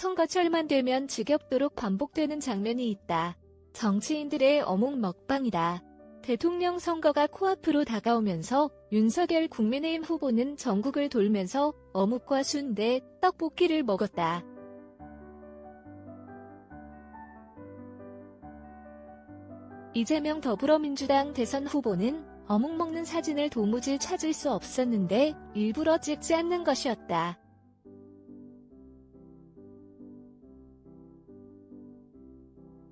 선거철만 되면 지겹도록 반복되는 장면이 있다. 정치인들의 어묵 먹방이다. 대통령 선거가 코앞으로 다가오면서 윤석열 국민의힘 후보는 전국을 돌면서 어묵과 순대, 떡볶이를 먹었다. 이재명 더불어민주당 대선 후보는 어묵 먹는 사진을 도무지 찾을 수 없었는데 일부러 찍지 않는 것이었다.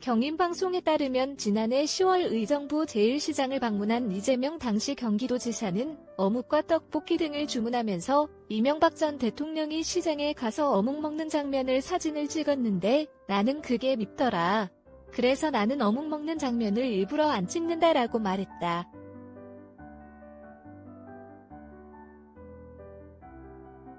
경인방송에 따르면 지난해 10월 의정부 제1시장을 방문한 이재명 당시 경기도지사는 어묵과 떡볶이 등을 주문하면서 이명박 전 대통령이 시장에 가서 어묵 먹는 장면을 사진을 찍었는데 나는 그게 밉더라. 그래서 나는 어묵 먹는 장면을 일부러 안 찍는다라고 말했다.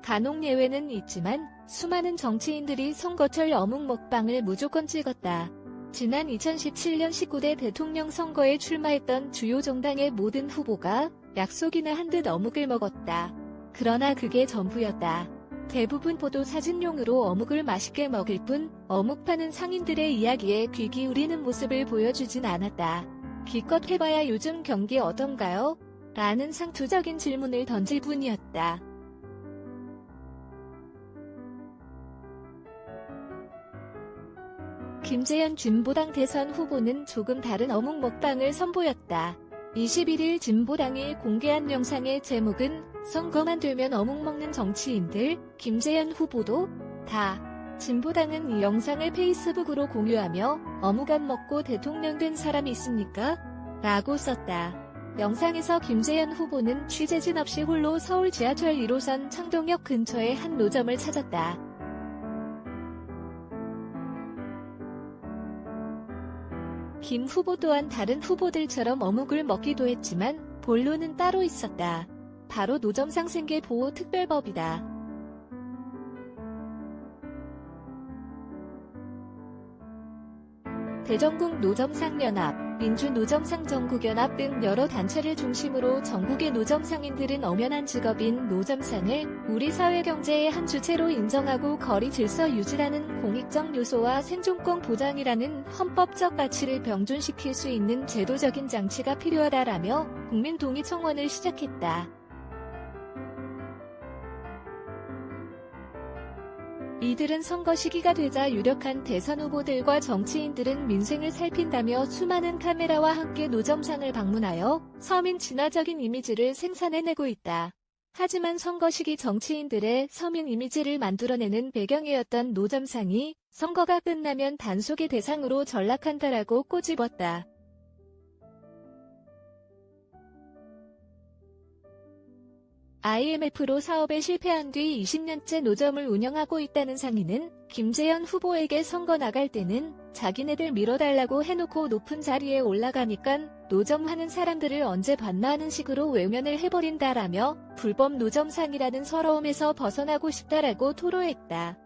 간혹 예외는 있지만 수많은 정치인들이 선거철 어묵 먹방을 무조건 찍었다. 지난 2017년 19대 대통령 선거에 출마했던 주요 정당의 모든 후보가 약속이나 한 듯 어묵을 먹었다. 그러나 그게 전부였다. 대부분 보도 사진용으로 어묵을 맛있게 먹을 뿐 어묵 파는 상인들의 이야기에 귀 기울이는 모습을 보여주진 않았다. 기껏 해봐야 요즘 경기 어떤가요? 라는 상투적인 질문을 던질 뿐이었다. 김재현 진보당 대선 후보는 조금 다른 어묵 먹방을 선보였다. 21일 진보당이 공개한 영상의 제목은 선거만 되면 어묵 먹는 정치인들, 김재현 후보도 다. 진보당은 이 영상을 페이스북으로 공유하며 어묵 안 먹고 대통령 된 사람이 있습니까? 라고 썼다. 영상에서 김재현 후보는 취재진 없이 홀로 서울 지하철 1호선 창동역 근처의 한 노점을 찾았다. 김 후보 또한 다른 후보들처럼 어묵을 먹기도 했지만 본론은 따로 있었다. 바로 노점상 생계 보호 특별법이다. 대전국 노점상연합, 민주노점상 전국연합 등 여러 단체를 중심으로 전국의 노점상인들은 엄연한 직업인 노점상을 우리 사회 경제의 한 주체로 인정하고 거리 질서 유지라는 공익적 요소와 생존권 보장이라는 헌법적 가치를 병존시킬 수 있는 제도적인 장치가 필요하다라며 국민 동의 청원을 시작했다. 이들은 선거 시기가 되자 유력한 대선 후보들과 정치인들은 민생을 살핀다며 수많은 카메라와 함께 노점상을 방문하여 서민 진화적인 이미지를 생산해내고 있다. 하지만 선거 시기 정치인들의 서민 이미지를 만들어내는 배경이었던 노점상이 선거가 끝나면 단속의 대상으로 전락한다라고 꼬집었다. IMF로 사업에 실패한 뒤 20년째 노점을 운영하고 있다는 상인은 김재현 후보에게 선거 나갈 때는 자기네들 밀어달라고 해놓고 높은 자리에 올라가니까 노점 하는 사람들을 언제 봤나 하는 식으로 외면을 해버린다라며 불법 노점상이라는 서러움에서 벗어나고 싶다라고 토로했다.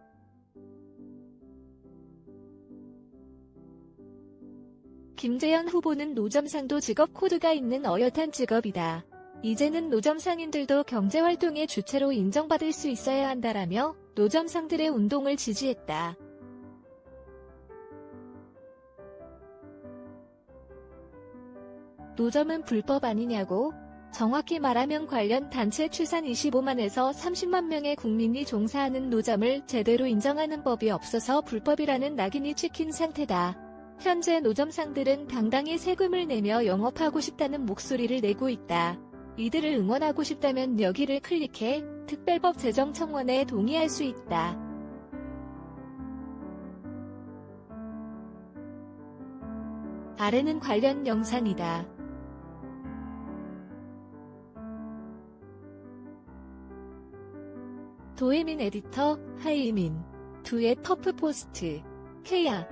김재현 후보는 노점상도 직업 코드가 있는 어엿한 직업이다. 이제는 노점 상인들도 경제활동의 주체로 인정받을 수 있어야 한다라며 노점 상들의 운동을 지지했다. 노점은 불법 아니냐고? 정확히 말하면 관련 단체 추산 25만에서 30만 명의 국민이 종사하는 노점을 제대로 인정하는 법이 없어서 불법이라는 낙인이 찍힌 상태다. 현재 노점상들은 당당히 세금을 내며 영업하고 싶다는 목소리를 내고 있다. 이들을 응원하고 싶다면 여기를 클릭해 특별법 제정 청원에 동의할 수 있다. 아래는 관련 영상이다. 도혜민 에디터, 하이민. 두의 퍼프 포스트. 케야.